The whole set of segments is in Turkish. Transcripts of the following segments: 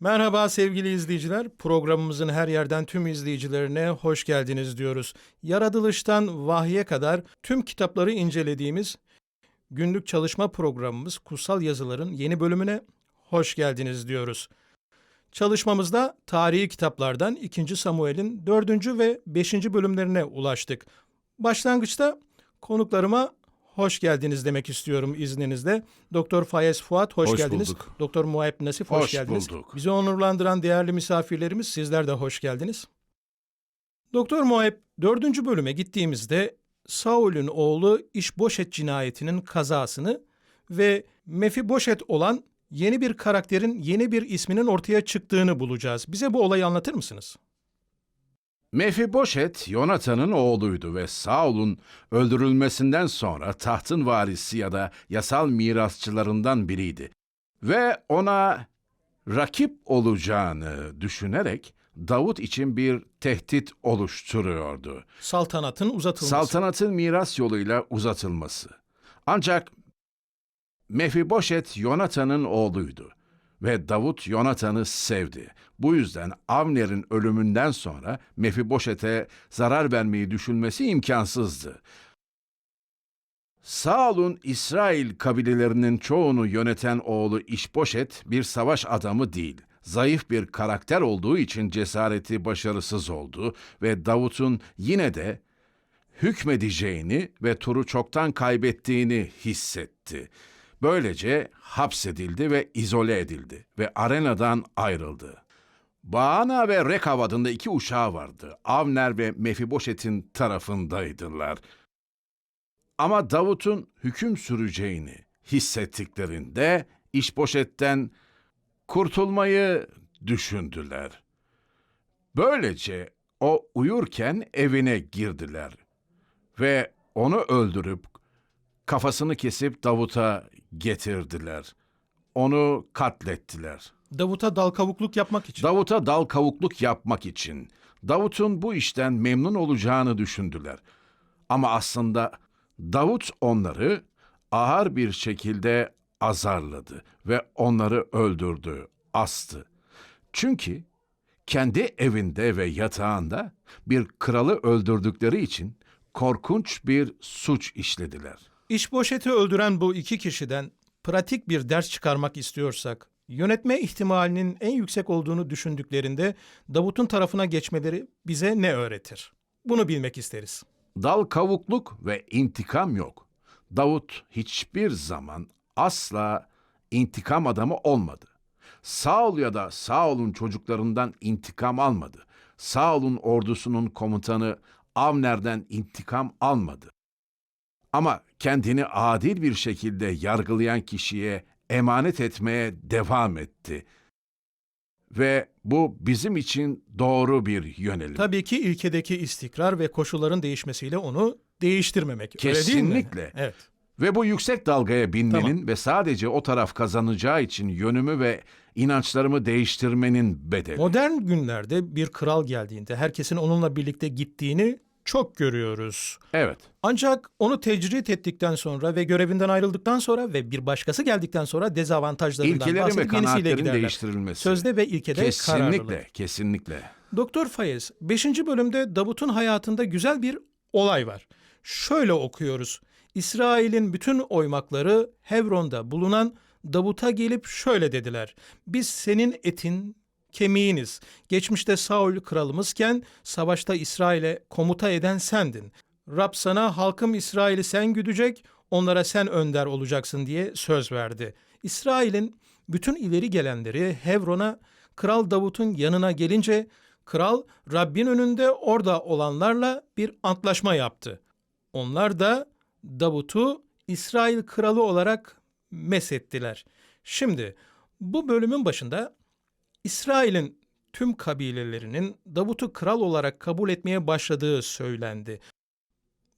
Merhaba sevgili izleyiciler. Programımızın her yerden tüm izleyicilerine hoş geldiniz diyoruz. Yaratılıştan vahye kadar tüm kitapları incelediğimiz günlük çalışma programımız Kutsal Yazıların yeni bölümüne hoş geldiniz diyoruz. Çalışmamızda tarihi kitaplardan 2. Samuel'in 4. ve 5. bölümlerine ulaştık. Başlangıçta konuklarıma hoş geldiniz demek istiyorum izninizle. Doktor Fayez Fuat hoş, Hoş geldiniz. bulduk. Doktor Muayip Nasif hoş, Hoş geldiniz. bulduk. Bizi onurlandıran değerli misafirlerimiz sizler de hoş geldiniz. Doktor Muayip 4. bölüme gittiğimizde Saul'ün oğlu İşboşet cinayetinin kazasını ve Mefiboşet olan yeni bir karakterin yeni bir isminin ortaya çıktığını bulacağız. Bize bu olayı anlatır mısınız? Mefiboşet, Yonatan'ın oğluydu ve Saul'un öldürülmesinden sonra tahtın varisi ya da yasal mirasçılarından biriydi. Ve ona rakip olacağını düşünerek Davut için bir tehdit oluşturuyordu. Saltanatın uzatılması. Saltanatın miras yoluyla uzatılması. Ancak Mefiboşet Yonatan'ın oğluydu ve Davut Yonatan'ı sevdi. Bu yüzden Avner'in ölümünden sonra Mefiboşet'e zarar vermeyi düşünmesi imkansızdı. Saul'un İsrail kabilelerinin çoğunu yöneten oğlu İşboşet bir savaş adamı değil. Zayıf bir karakter olduğu için cesareti başarısız oldu ve Davut'un yine de hükmedeceğini ve turu çoktan kaybettiğini hissetti. Böylece hapsedildi ve izole edildi ve arenadan ayrıldı. Baana ve Rekav adında iki uşağı vardı. Avner ve Mefiboşet'in tarafındaydılar. Ama Davut'un hüküm süreceğini hissettiklerinde İşboşet'ten kurtulmayı düşündüler. Böylece o uyurken evine girdiler ve onu öldürüp kafasını kesip Davut'a getirdiler. Onu katlettiler. Davut'a dal kavukluk yapmak için. Davut'a dal kavukluk yapmak için. Davut'un bu işten memnun olacağını düşündüler. Ama aslında Davut onları ağır bir şekilde azarladı ve onları öldürdü, astı. Çünkü kendi evinde ve yatağında bir kralı öldürdükleri için korkunç bir suç işlediler. İşboşet'i öldüren bu iki kişiden pratik bir ders çıkarmak istiyorsak, yönetme ihtimalinin en yüksek olduğunu düşündüklerinde Davut'un tarafına geçmeleri bize ne öğretir? Bunu bilmek isteriz. Dal kavukluk ve intikam yok. Davut hiçbir zaman asla intikam adamı olmadı. Saul ya da Saul'un çocuklarından intikam almadı. Saul'un ordusunun komutanı Avner'den intikam almadı. Ama kendini adil bir şekilde yargılayan kişiye emanet etmeye devam etti. Ve bu bizim için doğru bir yönelim. Tabii ki ilkedeki istikrar ve koşulların değişmesiyle onu değiştirmemek. Öyle değil mi? Kesinlikle. Evet. Ve bu yüksek dalgaya binmenin Tamam. ve sadece o taraf kazanacağı için yönümü ve inançlarımı değiştirmenin bedeli. Modern günlerde bir kral geldiğinde herkesin onunla birlikte gittiğini çok görüyoruz. Evet. Ancak onu tecrit ettikten sonra ve görevinden ayrıldıktan sonra ve bir başkası geldikten sonra dezavantajlarından İlkelerin ve bahsedip yenisiyle kanaatlerin giderler. değiştirilmesi. Sözde ve ilkede kararlılık. Kesinlikle, kesinlikle. Doktor Fayez 5. bölümde Davut'un hayatında güzel bir olay var. Şöyle okuyoruz. İsrail'in bütün oymakları Hebron'da bulunan Davut'a gelip şöyle dediler. Biz senin etin, kemiğiniz. Geçmişte Saul kralımızken savaşta İsrail'e komuta eden sendin. Rab sana halkım İsrail'i sen güdecek, onlara sen önder olacaksın diye söz verdi. İsrail'in bütün ileri gelenleri Hevron'a Kral Davut'un yanına gelince kral Rabbin önünde orada olanlarla bir antlaşma yaptı. Onlar da Davut'u İsrail kralı olarak mesettiler. Şimdi bu bölümün başında İsrail'in tüm kabilelerinin Davut'u kral olarak kabul etmeye başladığı söylendi.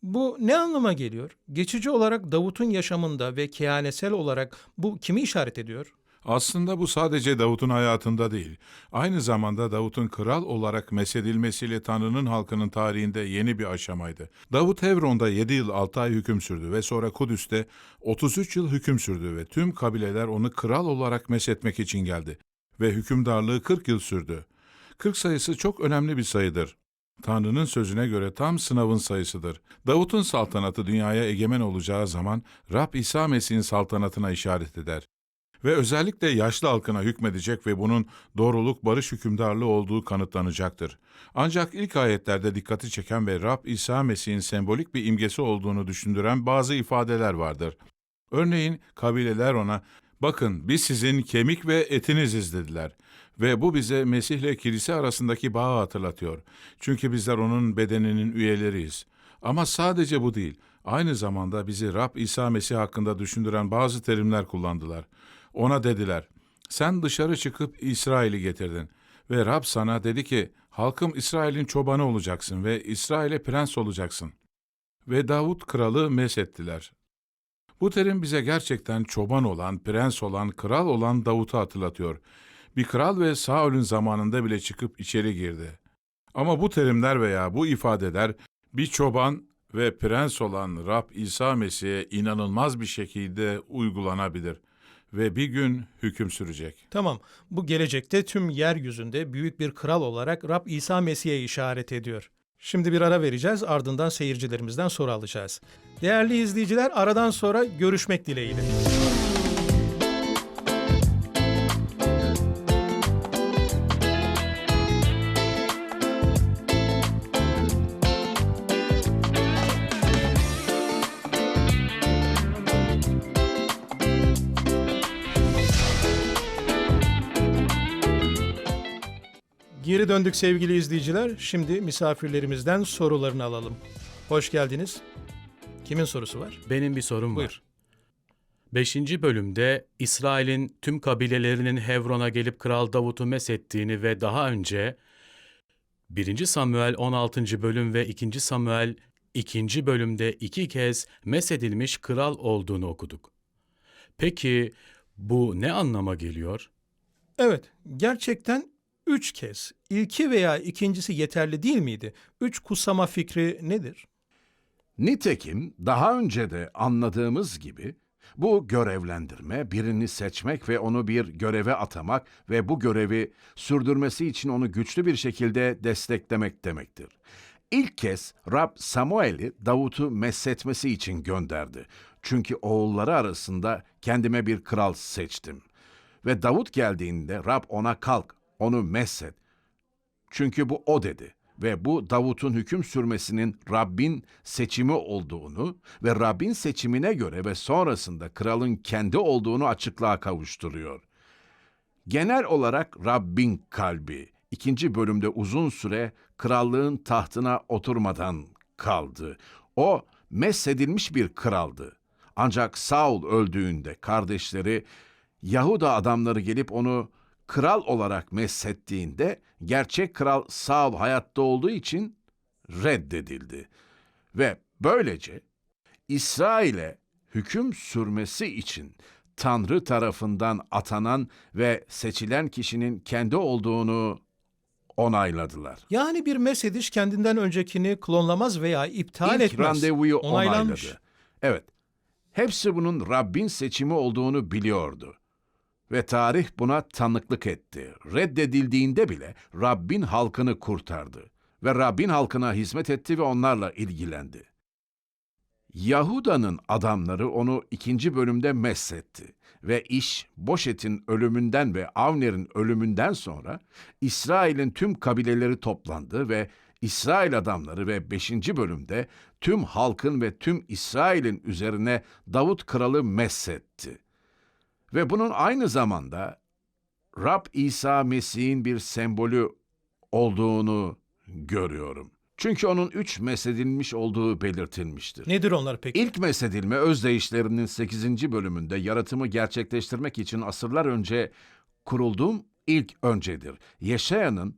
Bu ne anlama geliyor? Geçici olarak Davut'un yaşamında ve kehanesel olarak bu kimi işaret ediyor? Aslında bu sadece Davut'un hayatında değil, aynı zamanda Davut'un kral olarak mesedilmesiyle Tanrı'nın halkının tarihinde yeni bir aşamaydı. Davut Hebron'da 7 yıl 6 ay hüküm sürdü ve sonra Kudüs'te 33 yıl hüküm sürdü ve tüm kabileler onu kral olarak mesetmek için geldi ve hükümdarlığı 40 yıl sürdü. 40 sayısı çok önemli bir sayıdır. Tanrı'nın sözüne göre tam sınavın sayısıdır. Davut'un saltanatı dünyaya egemen olacağı zaman Rab İsa Mesih'in saltanatına işaret eder ve özellikle yaşlı halkına hükmedecek ve bunun doğruluk barış hükümdarlığı olduğu kanıtlanacaktır. Ancak ilk ayetlerde dikkati çeken ve Rab İsa Mesih'in sembolik bir imgesi olduğunu düşündüren bazı ifadeler vardır. Örneğin kabileler ona, bakın biz sizin kemik ve etiniziz dediler. Ve bu bize Mesih ile kilise arasındaki bağı hatırlatıyor. Çünkü bizler onun bedeninin üyeleriyiz. Ama sadece bu değil. Aynı zamanda bizi Rab İsa Mesih hakkında düşündüren bazı terimler kullandılar. Ona dediler, sen dışarı çıkıp İsrail'i getirdin. Ve Rab sana dedi ki, halkım İsrail'in çobanı olacaksın ve İsrail'e prens olacaksın. Ve Davut kralı mesettiler. Bu terim bize gerçekten çoban olan, prens olan, kral olan Davut'u hatırlatıyor. Bir kral ve Saul'ün zamanında bile çıkıp içeri girdi. Ama bu terimler veya bu ifadeler bir çoban ve prens olan Rab İsa Mesih'e inanılmaz bir şekilde uygulanabilir ve bir gün hüküm sürecek. Tamam, bu gelecekte tüm yeryüzünde büyük bir kral olarak Rab İsa Mesih'e işaret ediyor. Şimdi bir ara vereceğiz, ardından seyircilerimizden soru alacağız. Değerli izleyiciler, aradan sonra görüşmek dileğiyle. Döndük sevgili izleyiciler. Şimdi misafirlerimizden sorularını alalım. Hoş geldiniz. Kimin sorusu var? Benim bir sorum Buyur. var. Beşinci bölümde İsrail'in tüm kabilelerinin Hebron'a gelip Kral Davut'u mesettiğini ve daha önce 1. Samuel 16. bölüm ve 2. Samuel 2. bölümde iki kez mesedilmiş kral olduğunu okuduk. Peki bu ne anlama geliyor? Evet, gerçekten üç kez. İlki veya ikincisi yeterli değil miydi? Üç kutsama fikri nedir? Nitekim daha önce de anladığımız gibi bu görevlendirme birini seçmek ve onu bir göreve atamak ve bu görevi sürdürmesi için onu güçlü bir şekilde desteklemek demektir. İlk kez Rab Samuel'i Davut'u mesletmesi için gönderdi. Çünkü oğulları arasında kendime bir kral seçtim. Ve Davut geldiğinde Rab ona kalk, onu meslet. Çünkü bu o dedi ve bu Davut'un hüküm sürmesinin Rabbin seçimi olduğunu ve Rabbin seçimine göre ve sonrasında kralın kendi olduğunu açıklığa kavuşturuyor. Genel olarak Rabbin kalbi ikinci bölümde uzun süre krallığın tahtına oturmadan kaldı. O mesedilmiş bir kraldı. Ancak Saul öldüğünde kardeşleri Yahuda adamları gelip onu kral olarak meshettiğinde gerçek kral Saul hayatta olduğu için reddedildi. Ve böylece İsrail'e hüküm sürmesi için Tanrı tarafından atanan ve seçilen kişinin kendi olduğunu onayladılar. Yani bir mesediş kendinden öncekini klonlamaz veya iptal İlk etmez. randevuyu Onaylanmış. onayladı. Evet. Hepsi bunun Rabbin seçimi olduğunu biliyordu. Ve tarih buna tanıklık etti. Reddedildiğinde bile Rabbin halkını kurtardı. Ve Rabbin halkına hizmet etti ve onlarla ilgilendi. Yahuda'nın adamları onu ikinci bölümde meshetti ve iş Boşet'in ölümünden ve Avner'in ölümünden sonra İsrail'in tüm kabileleri toplandı ve İsrail adamları ve 5. bölümde tüm halkın ve tüm İsrail'in üzerine Davut kralı meshetti. Ve bunun aynı zamanda Rab İsa Mesih'in bir sembolü olduğunu görüyorum. Çünkü onun üç mesedilmiş olduğu belirtilmiştir. Nedir onlar peki? İlk mesedilme özdeyişlerinin 8. bölümünde yaratımı gerçekleştirmek için asırlar önce kurulduğum ilk öncedir. Yeşaya'nın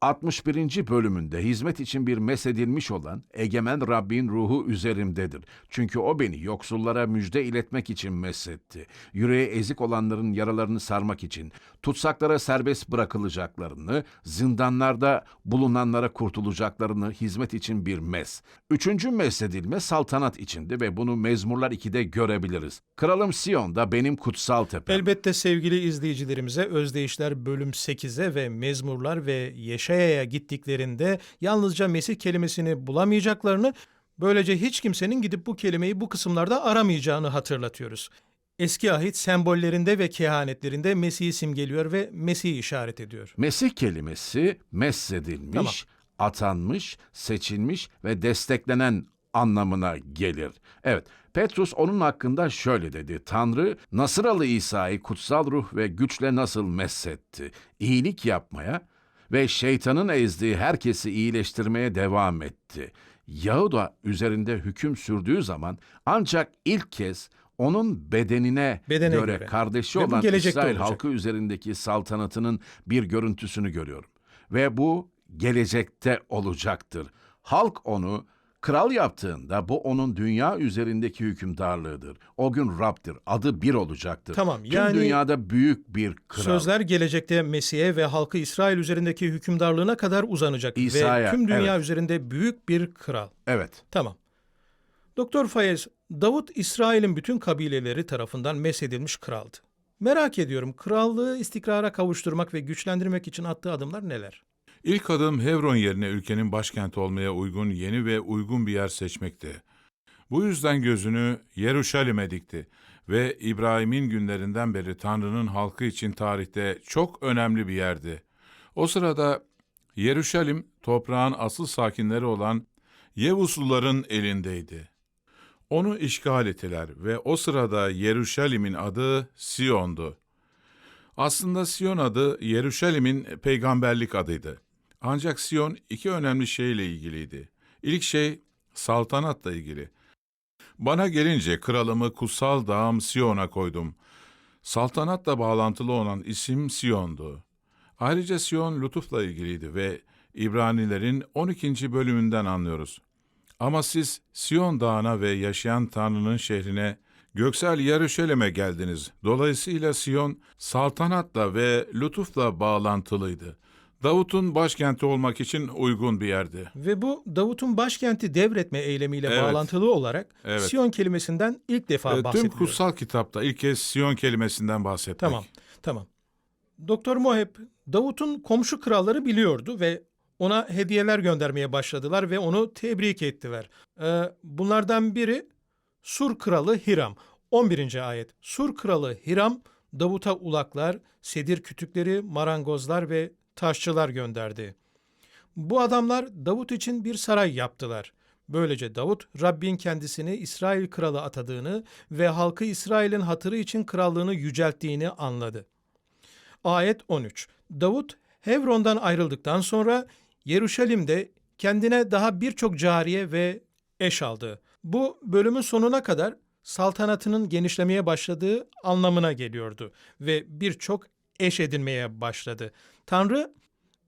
61. bölümünde hizmet için bir mesedilmiş olan egemen Rabbin ruhu üzerimdedir. Çünkü o beni yoksullara müjde iletmek için mesetti. Yüreği ezik olanların yaralarını sarmak için, tutsaklara serbest bırakılacaklarını, zindanlarda bulunanlara kurtulacaklarını hizmet için bir mes. Üçüncü mesedilme saltanat içindi ve bunu Mezmurlar 2'de görebiliriz. Kralım Siyon'da benim kutsal tepem. Elbette sevgili izleyicilerimize Özdeyişler bölüm 8'e ve Mezmurlar ve Yeşaya'ya gittiklerinde yalnızca Mesih kelimesini bulamayacaklarını, böylece hiç kimsenin gidip bu kelimeyi bu kısımlarda aramayacağını hatırlatıyoruz. Eski ahit sembollerinde ve kehanetlerinde Mesih'i simgeliyor ve Mesih'i işaret ediyor. Mesih kelimesi messedilmiş, Tamam. atanmış, seçilmiş ve desteklenen anlamına gelir. Evet, Petrus onun hakkında şöyle dedi. Tanrı Nasıralı İsa'yı kutsal ruh ve güçle nasıl messetti? İyilik yapmaya ve şeytanın ezdiği herkesi iyileştirmeye devam etti. Yahuda üzerinde hüküm sürdüğü zaman ancak ilk kez onun bedenine Bedene göre, göre. kardeşi Ve bu olan gelecekte İsrail olacak. halkı üzerindeki saltanatının bir görüntüsünü görüyorum. Ve bu gelecekte olacaktır. Halk onu kral yaptığında bu onun dünya üzerindeki hükümdarlığıdır. O gün Rab'dir. Adı bir olacaktır. Tamam, Tüm yani- dünyada büyük bir kral. Sözler gelecekte Mesih'e ve halkı İsrail üzerindeki hükümdarlığına kadar uzanacak İsa'ya, ve tüm dünya evet. üzerinde büyük bir kral. Evet. Tamam. Doktor Fayez, Davut İsrail'in bütün kabileleri tarafından mesedilmiş kraldı. Merak ediyorum krallığı istikrara kavuşturmak ve güçlendirmek için attığı adımlar neler? İlk adım Hevron yerine ülkenin başkenti olmaya uygun yeni ve uygun bir yer seçmekti. Bu yüzden gözünü Yeruşalim'e dikti ve İbrahim'in günlerinden beri Tanrı'nın halkı için tarihte çok önemli bir yerdi. O sırada Yeruşalim toprağın asıl sakinleri olan Yevusluların elindeydi. Onu işgal ettiler ve o sırada Yeruşalim'in adı Siyon'du. Aslında Siyon adı Yeruşalim'in peygamberlik adıydı. Ancak Siyon iki önemli şeyle ilgiliydi. İlk şey saltanatla ilgili. Bana gelince kralımı kutsal dağım Siyon'a koydum. Saltanatla bağlantılı olan isim Siyon'du. Ayrıca Siyon lütufla ilgiliydi ve İbranilerin 12. bölümünden anlıyoruz. Ama siz Siyon dağına ve yaşayan Tanrı'nın şehrine Göksel Yeruşalim'e geldiniz. Dolayısıyla Siyon saltanatla ve lütufla bağlantılıydı. Davut'un başkenti olmak için uygun bir yerdi. Ve bu Davut'un başkenti devretme eylemiyle Evet. bağlantılı olarak Evet. Sion kelimesinden ilk defa Tüm bahsediliyor. kutsal kitapta ilk kez Siyon kelimesinden bahsetmek. Tamam, tamam. Doktor Moheb, Davut'un komşu kralları biliyordu ve ona hediyeler göndermeye başladılar ve onu tebrik ettiler. Ee, bunlardan biri Sur kralı Hiram. 11. ayet. Sur kralı Hiram, Davut'a ulaklar, sedir kütükleri, marangozlar ve taşçılar gönderdi. Bu adamlar Davut için bir saray yaptılar. Böylece Davut, Rabbin kendisini İsrail kralı atadığını ve halkı İsrail'in hatırı için krallığını yücelttiğini anladı. Ayet 13. Davut Hevron'dan ayrıldıktan sonra Yeruşalim'de kendine daha birçok cariye ve eş aldı. Bu bölümün sonuna kadar saltanatının genişlemeye başladığı anlamına geliyordu ve birçok eş edinmeye başladı. Tanrı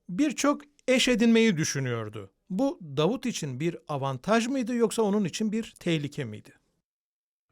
birçok eş edinmeyi düşünüyordu. Bu Davut için bir avantaj mıydı yoksa onun için bir tehlike miydi?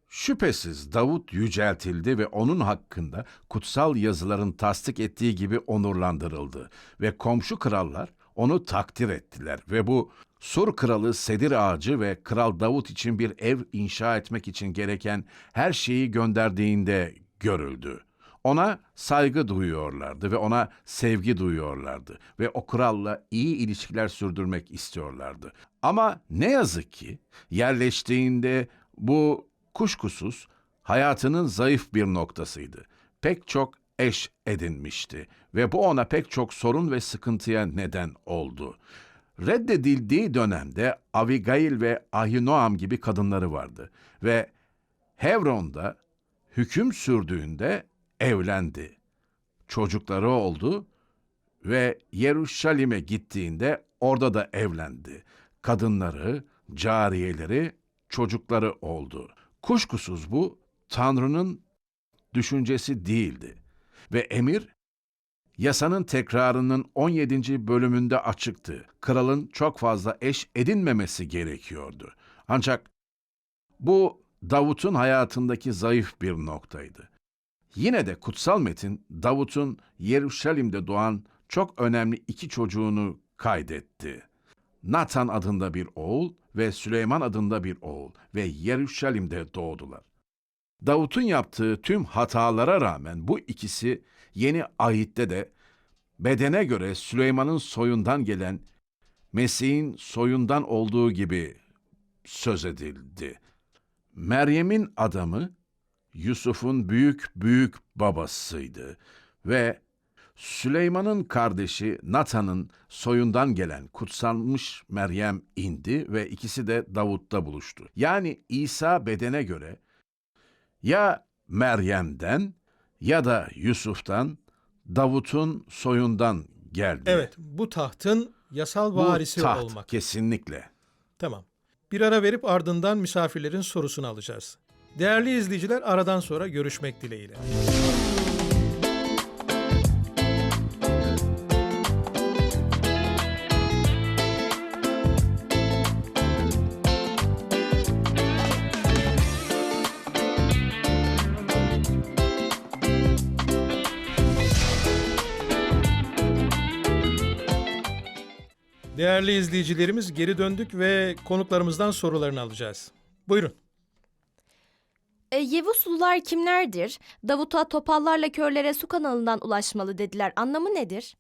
Şüphesiz Davut yüceltildi ve onun hakkında kutsal yazıların tasdik ettiği gibi onurlandırıldı ve komşu krallar onu takdir ettiler ve bu Sur kralı Sedir ağacı ve Kral Davut için bir ev inşa etmek için gereken her şeyi gönderdiğinde görüldü. Ona saygı duyuyorlardı ve ona sevgi duyuyorlardı ve o kralla iyi ilişkiler sürdürmek istiyorlardı. Ama ne yazık ki yerleştiğinde bu kuşkusuz hayatının zayıf bir noktasıydı. Pek çok eş edinmişti ve bu ona pek çok sorun ve sıkıntıya neden oldu. Reddedildiği dönemde Abigail ve Ahinoam gibi kadınları vardı ve Hebron'da hüküm sürdüğünde evlendi. Çocukları oldu ve Yeruşalim'e gittiğinde orada da evlendi. Kadınları, cariyeleri, çocukları oldu. Kuşkusuz bu Tanrı'nın düşüncesi değildi. Ve emir yasanın tekrarının 17. bölümünde açıktı. Kralın çok fazla eş edinmemesi gerekiyordu. Ancak bu Davut'un hayatındaki zayıf bir noktaydı. Yine de kutsal metin Davut'un Yeruşalim'de doğan çok önemli iki çocuğunu kaydetti. Nathan adında bir oğul ve Süleyman adında bir oğul ve Yeruşalim'de doğdular. Davut'un yaptığı tüm hatalara rağmen bu ikisi yeni ahitte de bedene göre Süleyman'ın soyundan gelen Mesih'in soyundan olduğu gibi söz edildi. Meryem'in adamı Yusuf'un büyük büyük babasıydı ve Süleyman'ın kardeşi Natan'ın soyundan gelen kutsanmış Meryem indi ve ikisi de Davut'ta buluştu. Yani İsa bedene göre ya Meryem'den ya da Yusuf'tan Davut'un soyundan geldi. Evet, bu tahtın yasal Bu varisi taht olmak. kesinlikle. Tamam. Bir ara verip ardından misafirlerin sorusunu alacağız. Değerli izleyiciler aradan sonra görüşmek dileğiyle. Değerli izleyicilerimiz geri döndük ve konuklarımızdan sorularını alacağız. Buyurun. E, Yevuslular kimlerdir? Davut'a topallarla körlere su kanalından ulaşmalı dediler. Anlamı nedir?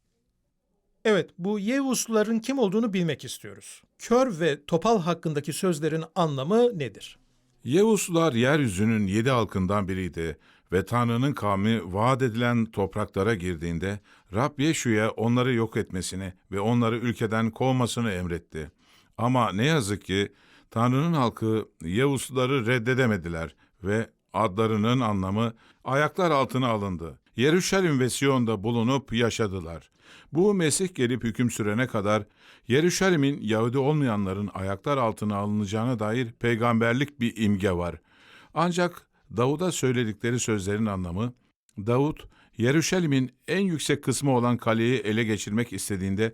Evet, bu Yevusluların kim olduğunu bilmek istiyoruz. Kör ve topal hakkındaki sözlerin anlamı nedir? Yevuslular yeryüzünün yedi halkından biriydi ve Tanrı'nın kavmi vaat edilen topraklara girdiğinde Rab Yeşu'ya onları yok etmesini ve onları ülkeden kovmasını emretti. Ama ne yazık ki Tanrı'nın halkı Yevusluları reddedemediler ve adlarının anlamı ayaklar altına alındı. Yeruşalim ve Siyon'da bulunup yaşadılar. Bu Mesih gelip hüküm sürene kadar Yeruşalim'in Yahudi olmayanların ayaklar altına alınacağına dair peygamberlik bir imge var. Ancak Davud'a söyledikleri sözlerin anlamı, Davut, Yeruşalim'in en yüksek kısmı olan kaleyi ele geçirmek istediğinde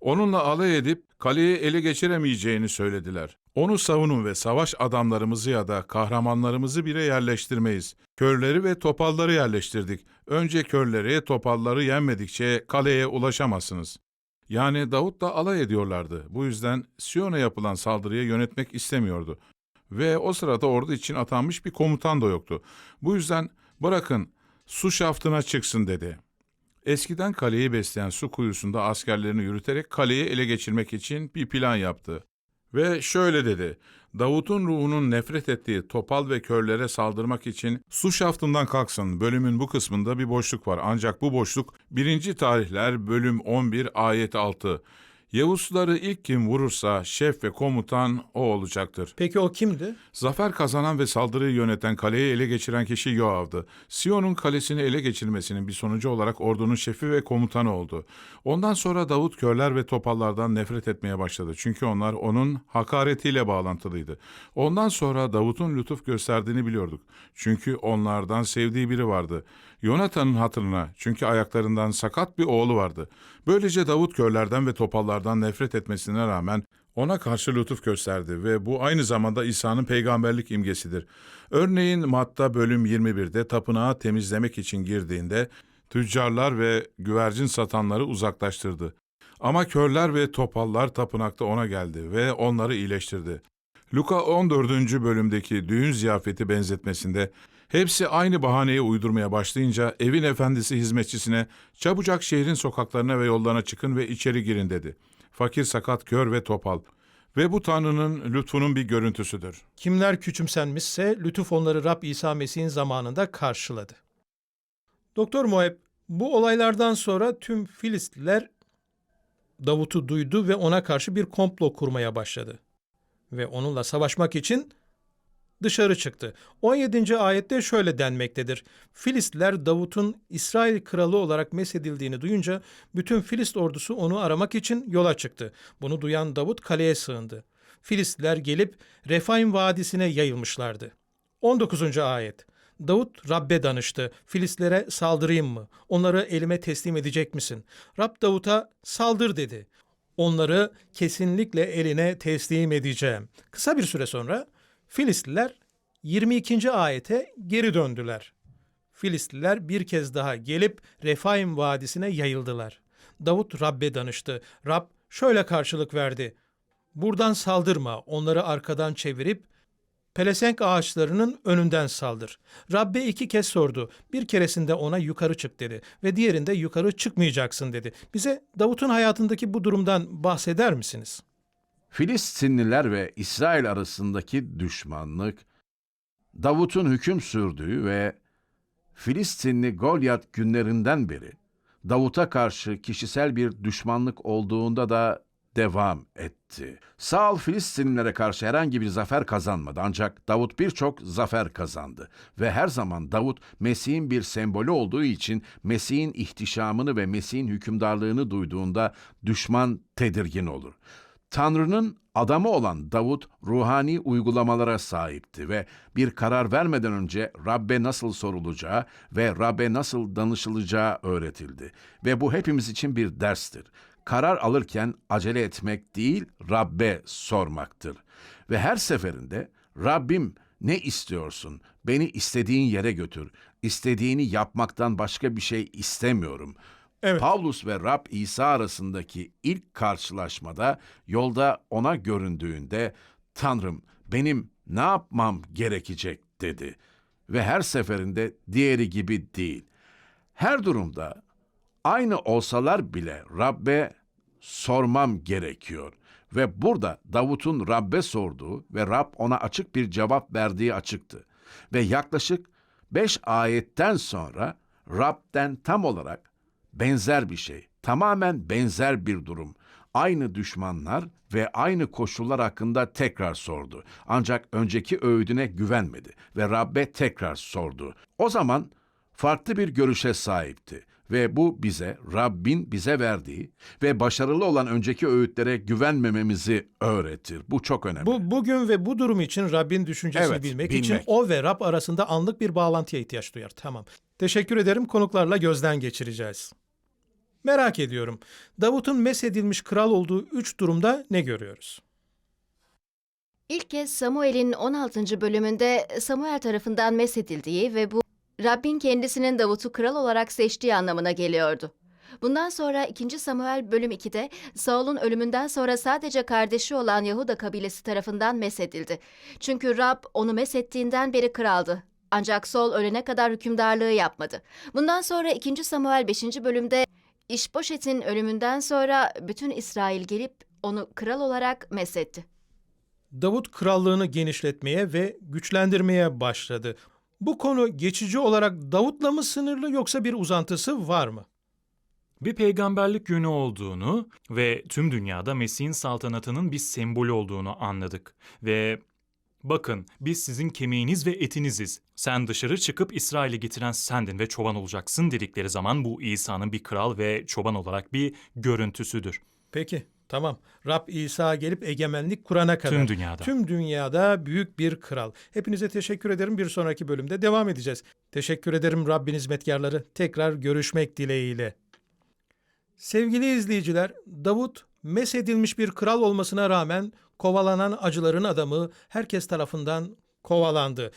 onunla alay edip kaleyi ele geçiremeyeceğini söylediler. Onu savunun ve savaş adamlarımızı ya da kahramanlarımızı bile yerleştirmeyiz. Körleri ve topalları yerleştirdik. Önce körleri, topalları yenmedikçe kaleye ulaşamazsınız. Yani Davut'la alay ediyorlardı. Bu yüzden Siyon'a yapılan saldırıya yönetmek istemiyordu. Ve o sırada ordu için atanmış bir komutan da yoktu. Bu yüzden bırakın su şaftına çıksın dedi. Eskiden kaleyi besleyen su kuyusunda askerlerini yürüterek kaleyi ele geçirmek için bir plan yaptı. Ve şöyle dedi, Davut'un ruhunun nefret ettiği topal ve körlere saldırmak için su şaftından kalksın. Bölümün bu kısmında bir boşluk var. Ancak bu boşluk 1. Tarihler bölüm 11 ayet 6. Yavuzları ilk kim vurursa şef ve komutan o olacaktır. Peki o kimdi? Zafer kazanan ve saldırıyı yöneten kaleyi ele geçiren kişi Yoav'dı. Siyon'un kalesini ele geçirmesinin bir sonucu olarak ordunun şefi ve komutanı oldu. Ondan sonra Davut körler ve topallardan nefret etmeye başladı. Çünkü onlar onun hakaretiyle bağlantılıydı. Ondan sonra Davut'un lütuf gösterdiğini biliyorduk. Çünkü onlardan sevdiği biri vardı. Yonatan'ın hatırına çünkü ayaklarından sakat bir oğlu vardı. Böylece Davut körlerden ve topallardan nefret etmesine rağmen ona karşı lütuf gösterdi ve bu aynı zamanda İsa'nın peygamberlik imgesidir. Örneğin Matta bölüm 21'de tapınağı temizlemek için girdiğinde tüccarlar ve güvercin satanları uzaklaştırdı. Ama körler ve topallar tapınakta ona geldi ve onları iyileştirdi. Luka 14. bölümdeki düğün ziyafeti benzetmesinde Hepsi aynı bahaneyi uydurmaya başlayınca evin efendisi hizmetçisine çabucak şehrin sokaklarına ve yollarına çıkın ve içeri girin dedi. Fakir sakat kör ve topal. Ve bu Tanrı'nın lütfunun bir görüntüsüdür. Kimler küçümsenmişse lütuf onları Rab İsa Mesih'in zamanında karşıladı. Doktor Moeb, bu olaylardan sonra tüm Filistliler Davut'u duydu ve ona karşı bir komplo kurmaya başladı. Ve onunla savaşmak için dışarı çıktı. 17. ayette şöyle denmektedir. Filistliler Davut'un İsrail kralı olarak mesedildiğini duyunca bütün Filist ordusu onu aramak için yola çıktı. Bunu duyan Davut kaleye sığındı. Filistliler gelip Refaim Vadisi'ne yayılmışlardı. 19. ayet Davut Rab'be danıştı. Filistlere saldırayım mı? Onları elime teslim edecek misin? Rab Davut'a saldır dedi. Onları kesinlikle eline teslim edeceğim. Kısa bir süre sonra Filistliler 22. ayete geri döndüler. Filistliler bir kez daha gelip Refaim Vadisi'ne yayıldılar. Davut Rab'be danıştı. Rab şöyle karşılık verdi. Buradan saldırma, onları arkadan çevirip pelesenk ağaçlarının önünden saldır. Rabbe iki kez sordu. Bir keresinde ona yukarı çık dedi ve diğerinde yukarı çıkmayacaksın dedi. Bize Davut'un hayatındaki bu durumdan bahseder misiniz? Filistinliler ve İsrail arasındaki düşmanlık, Davut'un hüküm sürdüğü ve Filistinli Golyat günlerinden beri Davut'a karşı kişisel bir düşmanlık olduğunda da devam etti. Saul Filistinlilere karşı herhangi bir zafer kazanmadı ancak Davut birçok zafer kazandı ve her zaman Davut Mesih'in bir sembolü olduğu için Mesih'in ihtişamını ve Mesih'in hükümdarlığını duyduğunda düşman tedirgin olur. Tanrı'nın adamı olan Davut ruhani uygulamalara sahipti ve bir karar vermeden önce Rabbe nasıl sorulacağı ve Rabbe nasıl danışılacağı öğretildi. Ve bu hepimiz için bir derstir. Karar alırken acele etmek değil, Rabbe sormaktır. Ve her seferinde Rabbim ne istiyorsun? Beni istediğin yere götür. İstediğini yapmaktan başka bir şey istemiyorum. Evet. Pavlus ve Rab İsa arasındaki ilk karşılaşmada yolda ona göründüğünde Tanrım benim ne yapmam gerekecek dedi. Ve her seferinde diğeri gibi değil. Her durumda aynı olsalar bile Rabbe sormam gerekiyor. Ve burada Davut'un Rabbe sorduğu ve Rab ona açık bir cevap verdiği açıktı. Ve yaklaşık beş ayetten sonra Rab'den tam olarak benzer bir şey, tamamen benzer bir durum. Aynı düşmanlar ve aynı koşullar hakkında tekrar sordu. Ancak önceki öğüdüne güvenmedi ve Rabbe tekrar sordu. O zaman farklı bir görüşe sahipti ve bu bize Rabbin bize verdiği ve başarılı olan önceki öğütlere güvenmememizi öğretir. Bu çok önemli. Bu bugün ve bu durum için Rabbin düşüncesini Evet, bilmek, bilmek. için o ve Rab arasında anlık bir bağlantıya ihtiyaç duyar. Tamam. Teşekkür ederim. Konuklarla gözden geçireceğiz. Merak ediyorum. Davut'un mesedilmiş kral olduğu üç durumda ne görüyoruz? İlk kez Samuel'in 16. bölümünde Samuel tarafından mesedildiği ve bu Rabbin kendisinin Davut'u kral olarak seçtiği anlamına geliyordu. Bundan sonra 2. Samuel bölüm 2'de Saul'un ölümünden sonra sadece kardeşi olan Yahuda kabilesi tarafından mesedildi. Çünkü Rab onu mesettiğinden beri kraldı. Ancak Saul ölene kadar hükümdarlığı yapmadı. Bundan sonra 2. Samuel 5. bölümde İşboşet'in ölümünden sonra bütün İsrail gelip onu kral olarak mesetti. Davut krallığını genişletmeye ve güçlendirmeye başladı. Bu konu geçici olarak Davut'la mı sınırlı yoksa bir uzantısı var mı? bir peygamberlik yönü olduğunu ve tüm dünyada Mesih'in saltanatının bir sembolü olduğunu anladık. Ve bakın biz sizin kemiğiniz ve etiniziz. Sen dışarı çıkıp İsrail'i getiren sendin ve çoban olacaksın dedikleri zaman bu İsa'nın bir kral ve çoban olarak bir görüntüsüdür. Peki, tamam. Rab İsa gelip egemenlik kurana kadar. Tüm dünyada. Tüm dünyada büyük bir kral. Hepinize teşekkür ederim. Bir sonraki bölümde devam edeceğiz. Teşekkür ederim Rabbin hizmetkarları. Tekrar görüşmek dileğiyle. Sevgili izleyiciler, Davut mesedilmiş bir kral olmasına rağmen kovalanan acıların adamı herkes tarafından kovalandı.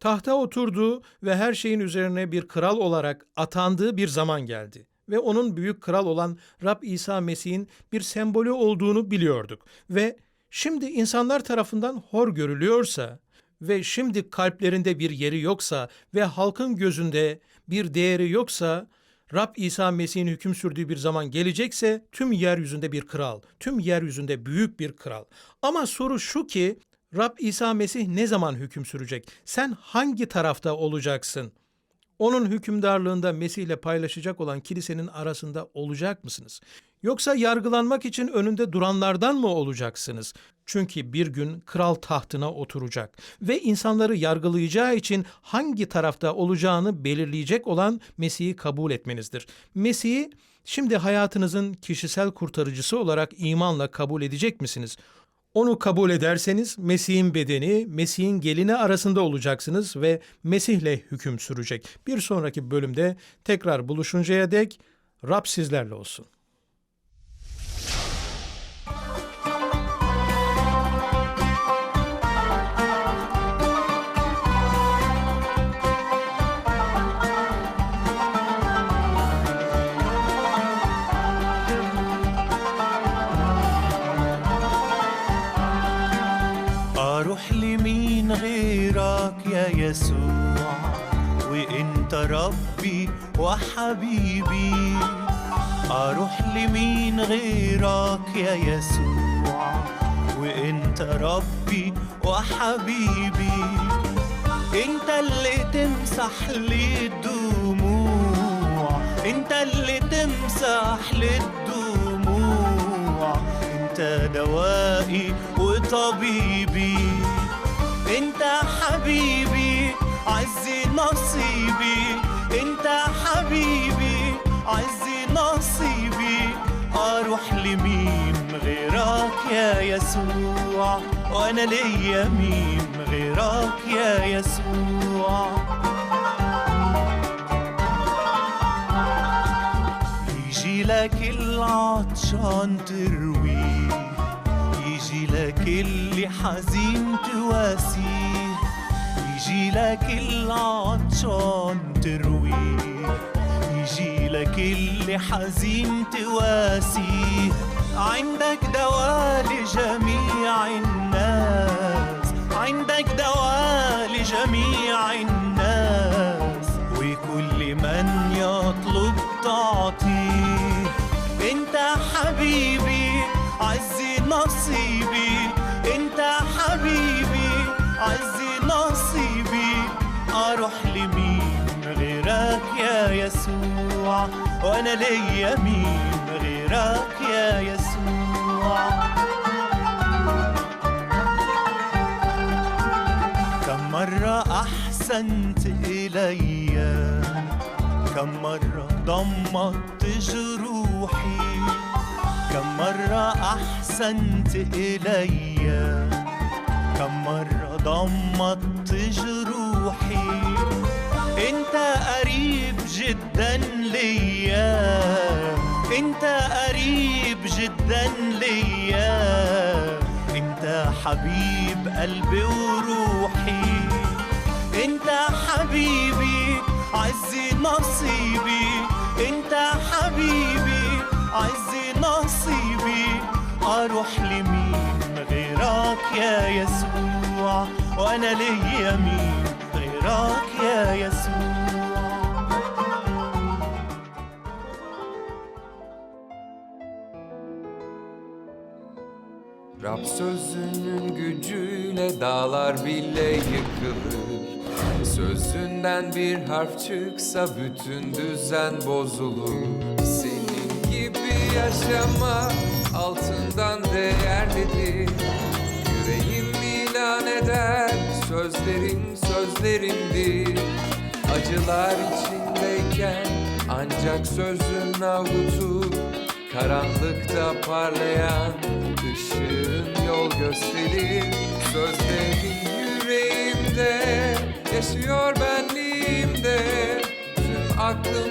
Tahta oturduğu ve her şeyin üzerine bir kral olarak atandığı bir zaman geldi ve onun büyük kral olan Rab İsa Mesih'in bir sembolü olduğunu biliyorduk ve şimdi insanlar tarafından hor görülüyorsa ve şimdi kalplerinde bir yeri yoksa ve halkın gözünde bir değeri yoksa Rab İsa Mesih'in hüküm sürdüğü bir zaman gelecekse tüm yeryüzünde bir kral, tüm yeryüzünde büyük bir kral. Ama soru şu ki Rab İsa Mesih ne zaman hüküm sürecek? Sen hangi tarafta olacaksın? Onun hükümdarlığında Mesih ile paylaşacak olan kilisenin arasında olacak mısınız? Yoksa yargılanmak için önünde duranlardan mı olacaksınız? Çünkü bir gün kral tahtına oturacak ve insanları yargılayacağı için hangi tarafta olacağını belirleyecek olan Mesih'i kabul etmenizdir. Mesih'i şimdi hayatınızın kişisel kurtarıcısı olarak imanla kabul edecek misiniz? Onu kabul ederseniz Mesih'in bedeni, Mesih'in gelini arasında olacaksınız ve Mesih'le hüküm sürecek. Bir sonraki bölümde tekrar buluşuncaya dek Rab sizlerle olsun. غيرك يا يسوع وإنت ربي وحبيبي. أروح لمين غيرك يا يسوع؟ وإنت ربي وحبيبي. إنت اللي تمسح لي الدموع. إنت اللي تمسح لي الدموع. إنت دوائي وطبيبي. انت حبيبي عزي نصيبي. انت حبيبي عزي نصيبي. أروح لمين غيرك يا يسوع؟ وأنا ليا مين غيرك يا يسوع؟ يجي لك العطشان ترويه يجي لك اللي حزين تواسيه يجي لك العطشان ترويه يجي لك اللي حزين تواسيه عندك دواء لجميع الناس عندك دواء نصيبي. انت حبيبي عزي نصيبي. أروح لمين غيرك يا يسوع؟ وأنا ليا مين غيرك يا يسوع؟ كم مرة أحسنت إلي؟ كم مرة ضمت جروحي؟ كم مرة أحسنت إلي؟ كم مرة ضمت جروحي؟ أنت قريب جدا ليا. أنت قريب جدا ليا. أنت حبيب قلبي وروحي. أنت حبيبي عزي نصيبي. أنت حبيبي عزي نصيبي أروح لمين غيرك يا يسوع وأنا ليا مين غيرك يا يسوع Rab sözünün gücüyle dağlar bile yıkılır Sözünden bir harf çıksa bütün düzen bozulur Senin gibi yaşama altından değerlidir. Yüreğim ilan eder sözlerin sözlerimdir. Acılar içindeyken ancak sözün avutur Karanlıkta parlayan ışığın yol gösterir. Sözlerin yüreğimde yaşıyor benliğimde. Tüm aklım,